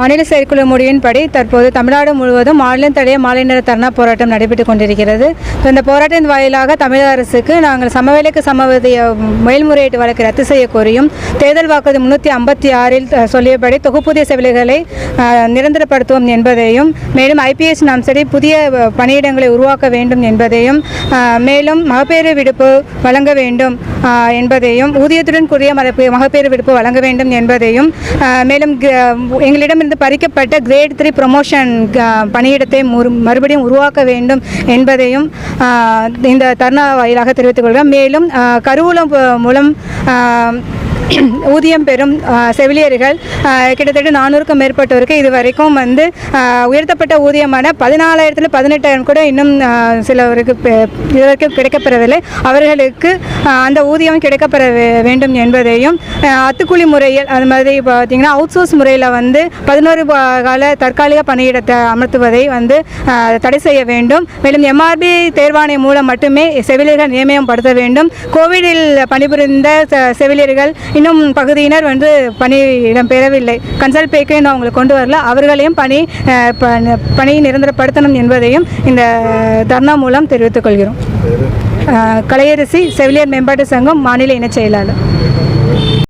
மாநில செயற்குழு முடிவின்படி தற்போது தமிழ்நாடு முழுவதும் மாநிலம் தடைய மாலை நேர தர்ணா போராட்டம் நடைபெற்றுக் கொண்டிருக்கிறது. இந்த போராட்டத்தின் வாயிலாக தமிழக அரசுக்கு நாங்கள் சமவேலைக்கு சமவதிய மேல்முறையீட்டு வழக்கை ரத்து செய்ய கோரியும் தேர்தல் வாக்குறுதி முன்னூற்றி ஐம்பத்தி ஆறில் சொல்லியபடி தொகுப்புதிய செவிலிகளை நிரந்தரப்படுத்துவோம் என்பதையும் மேலும் ஐபிஎஸ் நாம் சரி புதிய பணியிடங்களை உருவாக்க வேண்டும் என்பதையும் மேலும் மகப்பேறு விடுப்பு வழங்க வேண்டும். என்பதையும் ஊதியத்துடன் கூடிய மகப்பேறு விடுப்பு வழங்க வேண்டும் என்பதையும் மேலும் க- எங்களிடமிருந்து பறிக்கப்பட்ட கிரேட் த்ரீ ப்ரொமோஷன் பணியிடத்தை மறுபடியும் உருவாக்க வேண்டும் என்பதையும் இந்த தருணா வாயிலாக தெரிவித்துக் கொள்கிறோம். மேலும் கருவூலம் மூலம் ஊதியம் பெறும் செவிலியர்கள் கிட்டத்தட்ட நானூறுக்கும் மேற்பட்டோருக்கு இதுவரைக்கும் வந்து உயர்த்தப்பட்ட ஊதியமான பதினாலாயிரத்தில் பதினெட்டாயிரம் கூட இன்னும் சிலவருக்கு சிலருக்கு பெ- இதுவரைக்கும் கிடைக்கப்பெறவில்லை. அவர்களுக்கு அந்த ஊதியம் கிடைக்கப்பெற வேண்டும் என்பதையும் அத்துக்குழி அத்துக்கூலி முறையில் அது மாதிரி பார்த்தீங்கன்னா அவுட் சோர்ஸ் முறையில் வந்து பதினோரு கால தற்காலிக பணியிடத்தை அமர்த்துவதை வந்து தடை செய்ய வேண்டும். மேலும் எம்ஆர்பி தேர்வாணையம் மூலம் மட்டுமே செவிலியர்கள் நியமனம் படுத்த வேண்டும். கோவிடில் பணிபுரிந்த செ- செவிலியர்கள் இன்னும் பகுதியினர் வந்து பணியிடம் பெறவில்லை. கன்சல்ட் பேக்கு இன்னும் அவங்களை கொண்டு வரல. அவர்களையும் பணி ப- பணி நிரந்தரப்படுத்தணும் என்பதையும் இந்த தர்ணா மூலம் தெரிவித்துக் கொள்கிறோம். கலையரசி செவிலியர் மேம்பாட்டு சங்கம் மாநில இணைச் செயலாளர்.